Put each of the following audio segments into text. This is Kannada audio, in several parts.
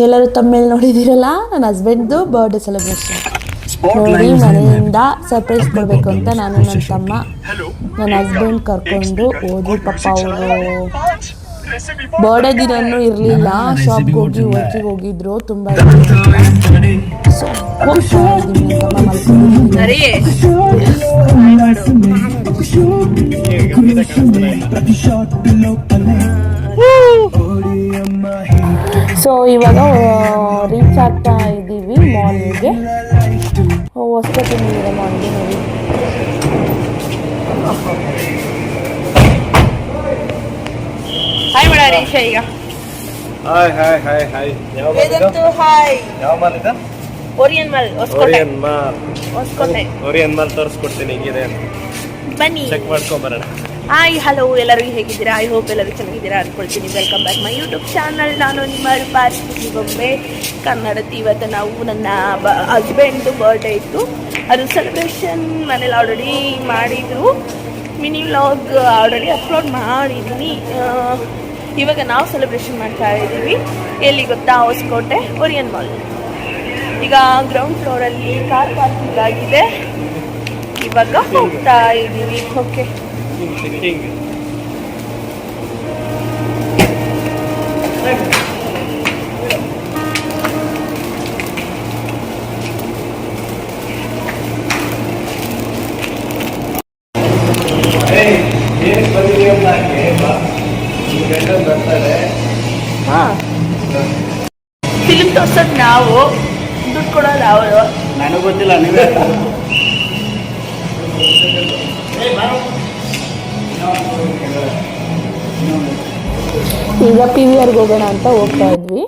ಎಲ್ಲರೂ ತಮ್ಮೇಲೆ ನೋಡಿದಿರಲ್ಲ ನನ್ನ ಹಸ್ಬೆಂಡ್ದು ಬರ್ಡೇ ಸೆಲೆಬ್ರೇಷನ್ ನೋಡಿ ಮನೆಯಿಂದ ಸರ್ಪ್ರೈಸ್ ಕೊಡಬೇಕು ಅಂತ ನಾನು ನನ್ನ ತಮ್ಮ ನನ್ನ ಹಸ್ಬೆಂಡ್ ಕರ್ಕೊಂಡು ಹೋದ್ರು ಪಪ್ಪ ಅವರು ಬರ್ಡೇ ದಿನನೂ ಇರಲಿಲ್ಲ ಶಾಪ್ಗೆ ಹೋಗಿ ವರ್ಕಿಗೆ ಹೋಗಿದ್ರು ತುಂಬ ಮಲ್ಕೊಂಡಿದ್ದೀನಿ ಸೊ ಇವಾಗ ರೀಚ್ ಆಗ್ತಾ ಇದ್ದೀವಿ ಮಾಲ್ಗೆ ಹೊಸ್ಕೊತೀನಿ ನೀರ ಮಾಲ್ಗೆ ನೋಡಿ ಹಾಯ್ ಮಾಡ ಈಗ? ಹಾಯ್ ಹಾಯ್ ಹಾಯ್ ಹಾಯ್ ಯಾವ ಮಾಲ್ ಹಾಯ್ ಯಾವ ಮಾಲ್ ಇದು? Orion mall Hosakote. Orion mall Hosakote. Orion mall ತೋರಿಸ್ಕೊಡ್ತೀನಿ ಹಿಂಗಿದೆ ಬನ್ನಿ. ಚೆಕ್ ಮಾಡ್ಕೊಂಬರೋಣ. ಹಾಯ್ ಹಲೋ ಎಲ್ಲರೂ ಹೇಗಿದ್ದೀರಾ? ಐ ಹೋಪ್ ಎಲ್ಲರೂ ಚೆನ್ನಾಗಿದ್ದೀರಾ ಅಂದ್ಕೊಳ್ತೀನಿ. Welcome back my YouTube channel ನಾನು ನಿಮ್ಮ ಪಾರ್ಟಿ ಬೊಂಬೆ ಕನ್ನಡತಿ ಇವತ್ತು ನಾವು ನನ್ನ ಬ ಹಸ್ಬೆಂಡು ಬರ್ಡೇ ಇತ್ತು. ಅದು ಸೆಲೆಬ್ರೇಷನ್ ಮನೇಲಿ ಆಲ್ರೆಡಿ ಮಾಡಿದ್ರು. ಮಿನಿ ವ್ಲಾಗ್ ಆಲ್ರೆಡಿ ಅಪ್ಲೋಡ್ ಮಾಡಿದ್ದೀನಿ ಇವಾಗ ನಾವು ಸೆಲೆಬ್ರೇಷನ್ ಮಾಡ್ತಾ ಇದ್ದೀವಿ. ಎಲ್ಲಿ ಗೊತ್ತಾ? ಹೊಸಕೋಟೆ ಒರಿಯನ್ ಮಾಲ್ ಈಗ ಗ್ರೌಂಡ್ ಫ್ಲೋರಲ್ಲಿ ಕಾರ್ ಪಾರ್ಕಿಂಗ್ ಆಗಿದೆ. ಇವಾಗ ಹೋಗ್ತಾ ಇದ್ದೀವಿ. Okay checking king. ಫಿಲ್ಮ್ ತೋರ್ಸೋದು ನಾವು ದುಡ್ಡು ಕೊಡೋದು ಅವರು ನನಗೆ ಗೊತ್ತಿಲ್ಲ ನೀವೇ ಈಗ ಪಿ ವಿ ಆರ್ಗೆ ಹೋಗೋಣ ಅಂತ ಹೋಗ್ತಾ ಇದ್ವಿ.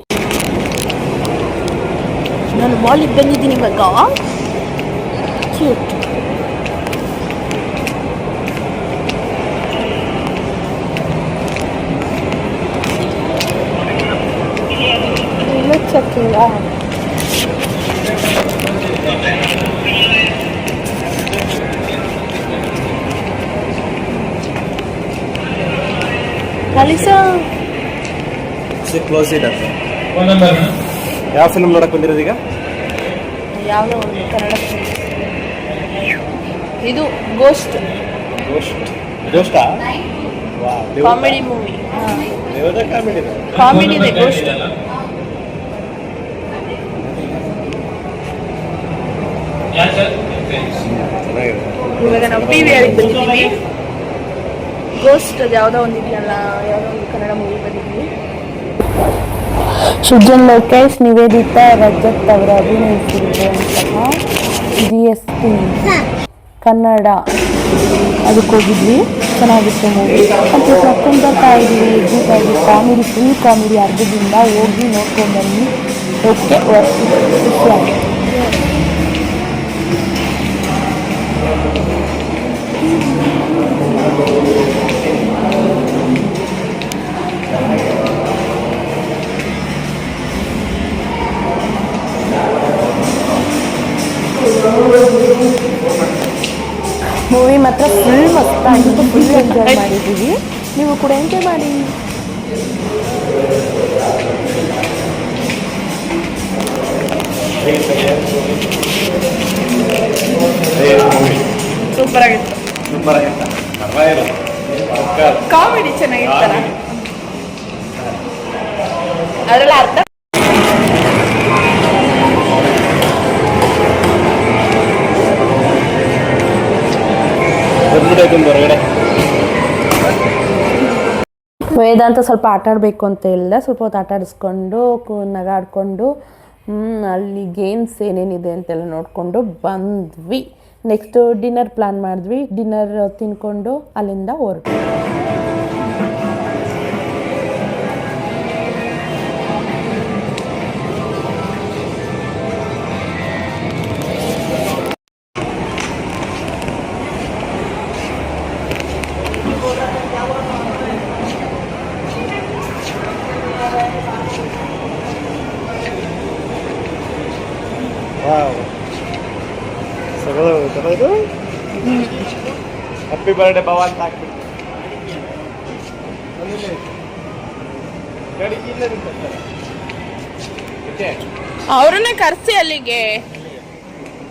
ನಾನು ಮಾಲಿಗೆ ಬಂದಿದ್ದೀನಿ ಇವಾಗ. ಕ್ಯೂಟ್ ಇಲ್ಲ ಚೆಕ್ಕಿಂಗ ಅಲಿಸಾ ಕ್ಲೋಸ್ ಇದೆ ಯಾವ ಫಿಲ್ಮ್ ನೋಡಕ್ ಬಂದಿರೋದು ಈಗ? ಯಾವುದೋ ಒಂದು ಕನ್ನಡ film. ಇದು ಗೋಸ್ಟ್ ಗೋಸ್ಟ್ ಗೋಸ್ಟಾ ಕಾಮಿಡಿ ಮೂವಿ ದೇವದ ಕಾಮಿಡಿ ಕಾಮಿಡಿ ಇದೆ ಗೋಸ್ಟ್ ಇವಾಗ ನಾವು ಟಿ ವಿ ಆರಿಗೆ ಬಂದಿದ್ದೀವಿ. ಗೋಸ್ಟ್ ಅದು ಯಾವುದೋ ಒಂದು ಇದೆಯಲ್ಲ, ಯಾವುದೋ ಒಂದು ಕನ್ನಡ ಮೂವಿ ಬಂದಿದ್ವಿ. ಸುಜನ್ ಲೋಕೇಶ್, ನಿವೇದಿತಾ, ರಜತ್ ಅವರ ಅಭಿನಯಿಸಿರುವಂತಹ ಜಿ ಎಸ್ ಟಿ ಕನ್ನಡ. ಅದಕ್ಕೆ ಹೋಗಿದ್ವಿ. ಚೆನ್ನಾಗಿತ್ತು ಮೂವಿ ಮತ್ತು ನಡ್ಕೊಂಡು ಬರ್ತಾ ಇದ್ದೀವಿ ಎದ್ದಿದ್ದಾಗಿ ಕಾಮಿಡಿ ಫುಲ್ ಕಾಮಿಡಿ ಅರ್ಧದಿಂದ ಹೋಗಿ ನೋಡ್ಕೊಂಡು ಬನ್ನಿ ಓಕೆ ಖುಷಿ ಮೂವಿ ಮಾತ್ರ ಫುಲ್ ಮಸ್ತಾಗಿತ್ತು ಫುಲ್ ಎಂಜಾಯ್ ಮಾಡಿದ್ದೀವಿ ನೀವು ಕೂಡ ಎಂಜಾಯ್ ಮಾಡಿ. ಸೂಪರ್ ಆಗಿತ್ತು. ಸೂಪರ್ ಆಗಿತ್ತು. ಕಾಮಿಡಿ ಚೆನ್ನಾಗಿತ್ತಲ್ಲ? ವೇದಾಂತ ಸ್ವಲ್ಪ ಆಟ ಆಡಬೇಕು ಅಂತ ಇಲ್ಲ ಸ್ವಲ್ಪ ಹೊತ್ತು ಆಟ ಆಡಿಸ್ಕೊಂಡು ನಗಾಡ್ಕೊಂಡು ಅಲ್ಲಿ ಗೇಮ್ಸ್ ಏನೇನಿದೆ ಅಂತೆಲ್ಲ ನೋಡಿಕೊಂಡು ಬಂದ್ವಿ. ನೆಕ್ಸ್ಟು ಡಿನ್ನರ್ ಪ್ಲ್ಯಾನ್ ಮಾಡಿದ್ವಿ. ಡಿನ್ನರ್ ತಿನ್ಕೊಂಡು ಅಲ್ಲಿಂದ ಹೊರಟು. ವಾವ್ ಸಗದ ಇದು ಹ್ಯಾಪಿ ಬರ್ಡೇ ಭವ ಅಂತ ಹಾಕ್ಬಿಟ್ಟು ಅವ್ರನ್ನೇ ಕರ್ಸಿ ಅಲ್ಲಿಗೆ.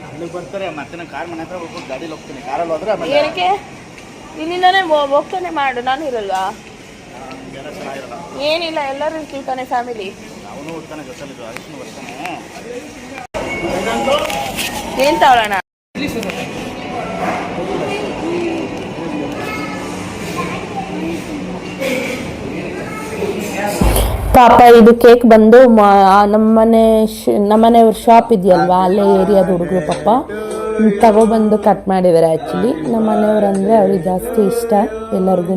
ಅಲ್ಲಿಗೆ ಬರ್ತಾರೆ. ಮತ್ತೆ ನಾನು ಕಾರ್ ಮನೆ ಹತ್ರ ಹೋಗ್ಬಿಟ್ಟು ಗಾಡಿ ಹೋಗ್ತೀನಿ. ಕಾರಲ್ಲಿ ಹೋದ್ರೆ ಏನಕ್ಕೆ? ಇಲ್ಲಿಂದಾನೇ ಹೋಗ್ತಾನೆ ಮಾಡು. ನಾನು ಇರಲ್ವಾ? ಏನಿಲ್ಲ ಎಲ್ಲರೂ ಇರ್ತೀವಿ ಫ್ಯಾಮಿಲಿ ಅವನು ಬರ್ತಾನೆ ಏನ್ ತಗೊಳ್ಳೋಣ ಪಾಪ ಇದು ಕೇಕ್ ಬಂದು ಮ- ನಮ್ಮನೆ ಶ- ನಮ್ಮನೆಯವ್ರ ಶಾಪ್ ಇದೆಯಲ್ವಾ? ಅಲ್ಲೇ ಏರಿಯಾದ ಹುಡುಗರು ಪಾಪ. ತಗೊಬಂದು ಕಟ್ ಮಾಡಿದ್ದಾರೆ ಆ್ಯಕ್ಚುಲಿ ನಮ್ಮ ಮನೆಯವ್ರು ಅಂದರೆ ಅವ್ರಿಗೆ ಜಾಸ್ತಿ ಇಷ್ಟ ಎಲ್ಲರಿಗೂ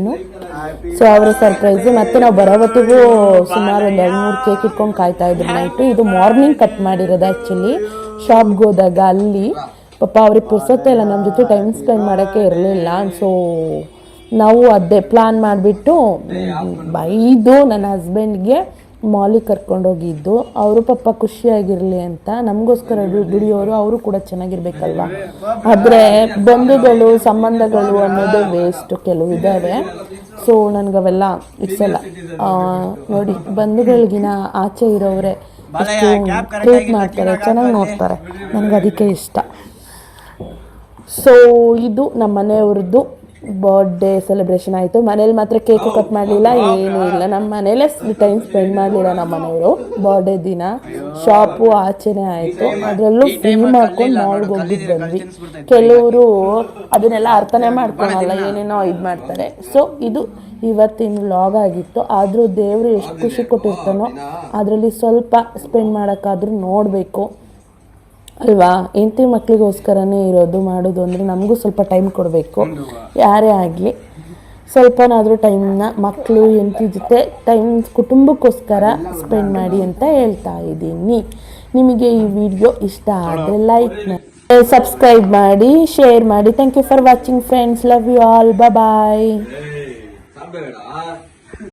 ಸೊ ಅವರ ಸರ್ಪ್ರೈಸ್ ಮತ್ತೆ ನಾವು ಬರೋ ಹೊತ್ತಿಗೂ ಸುಮಾರು ಒಂದು ಎರಡು ಮೂರು ಕೇಕ್ ಇಟ್ಕೊಂಡು ಕಾಯ್ತಾ ಇದ್ರು ನೈಟ್ ಇದು ಮಾರ್ನಿಂಗ್ ಕಟ್ ಮಾಡಿರೋದು ಆ್ಯಕ್ಚುಲಿ ಶಾಪ್ಗೆ ಹೋದಾಗ ಅಲ್ಲಿ ಪಾಪ ಅವ್ರಿಗೆ ಪುರ್ಸತ್ತೆ ಇಲ್ಲ ನಮ್ಮ ಜೊತೆ ಟೈಮ್ ಸ್ಪೆಂಡ್ ಮಾಡೋಕ್ಕೆ ಇರಲಿಲ್ಲ. ಸೊ ನಾವು ಅದೇ ಪ್ಲಾನ್ ಮಾಡಿಬಿಟ್ಟು ಬೈದು ನನ್ನ ಹಸ್ಬೆಂಡ್ಗೆ ಮಾಲಿಗೆ ಕರ್ಕೊಂಡೋಗಿದ್ದು ಅವರು ಪಾಪ ಖುಷಿಯಾಗಿರಲಿ ಅಂತ ನಮಗೋಸ್ಕರ ದುಡಿಯೋರು ಅವರು ಕೂಡ ಚೆನ್ನಾಗಿರ್ಬೇಕಲ್ವ? ಆದರೆ ಬಂಧುಗಳು ಸಂಬಂಧಗಳು ಅನ್ನೋದು ವೇಸ್ಟು ಕೆಲವು ಇದ್ದಾವೆ ಸೊ ನನಗೆ ಅವೆಲ್ಲ ಆ, ನೋಡಿ ಬಂಧುಗಳಿಗಿನ ಆಚೆ ಎಷ್ಟು ಟ್ರೀಟ್ ಮಾಡ್ತಾರೆ ಚೆನ್ನಾಗಿ ನೋಡ್ತಾರೆ. ನನಗೆ ಅದಕ್ಕೆ ಇಷ್ಟ. ಸೊ ಇದು ನಮ್ಮ ಮನೆಯವ್ರದ್ದು ಬರ್ಡೇ ಸೆಲೆಬ್ರೇಷನ್ ಆಯಿತು. ಮನೇಲಿ ಮಾತ್ರ ಕೇಕು ಕಟ್ ಮಾಡಲಿಲ್ಲ ಏನೂ ಇಲ್ಲ. ನಮ್ಮ ಮನೇಲೇ ಟೈಮ್ ಸ್ಪೆಂಡ್ ಮಾಡಲಿಲ್ಲ ನಮ್ಮ ಮನೆಯವರು. ಬರ್ಡೇ ದಿನ ಶಾಪು ಆಚೆನೆ ಆಯಿತು. ಅದರಲ್ಲೂ ಫ್ರೀ ಮಾಡ್ಕೊಂಡು ಹೋಗ್ಬಿಟ್ಟು ಬಂದ್ವಿ. ಕೆಲವರು ಅದನ್ನೆಲ್ಲ ಅರ್ಥನೇ ಮಾಡ್ಕೊಳಲ್ಲ ಏನೇನೋ ಇದು ಮಾಡ್ತಾರೆ. ಸೊ ಇದು ಇವತ್ತಿನ ಲಾಗ್ ಆಗಿತ್ತು. ಆದರೂ ದೇವರು ಎಷ್ಟು ಖುಷಿ ಕೊಟ್ಟಿರ್ತಾನೋ ಅದರಲ್ಲಿ ಸ್ವಲ್ಪ ಸ್ಪೆಂಡ್ ಮಾಡೋಕ್ಕಾದ್ರೂ ನೋಡಬೇಕು. ಅಲ್ವಾ? ಹೆಂಡತಿ ಮಕ್ಕಳಿಗೋಸ್ಕರನೇ ಇರೋದು, ಮಾಡೋದು ಅಂದರೆ ನಮಗೂ ಸ್ವಲ್ಪ ಟೈಮ್ ಕೊಡಬೇಕು. ಯಾರೇ ಆಗಲಿ. ಸ್ವಲ್ಪನಾದರೂ ಟೈಮ್ನ ಮಕ್ಕಳು ಹೆಂಡತಿ ಜೊತೆ ಟೈಮ್ ಕುಟುಂಬಕ್ಕೋಸ್ಕರ ಸ್ಪೆಂಡ್ ಮಾಡಿ ಅಂತ ಹೇಳ್ತಾ ಇದ್ದೀನಿ. ನಿಮಗೆ ಈ ವಿಡಿಯೋ ಇಷ್ಟ ಆದರೆ ಲೈಕ್ ಸಬ್ಸ್ಕ್ರೈಬ್ ಮಾಡಿ ಶೇರ್ ಮಾಡಿ. Thank you for watching friends love you all bye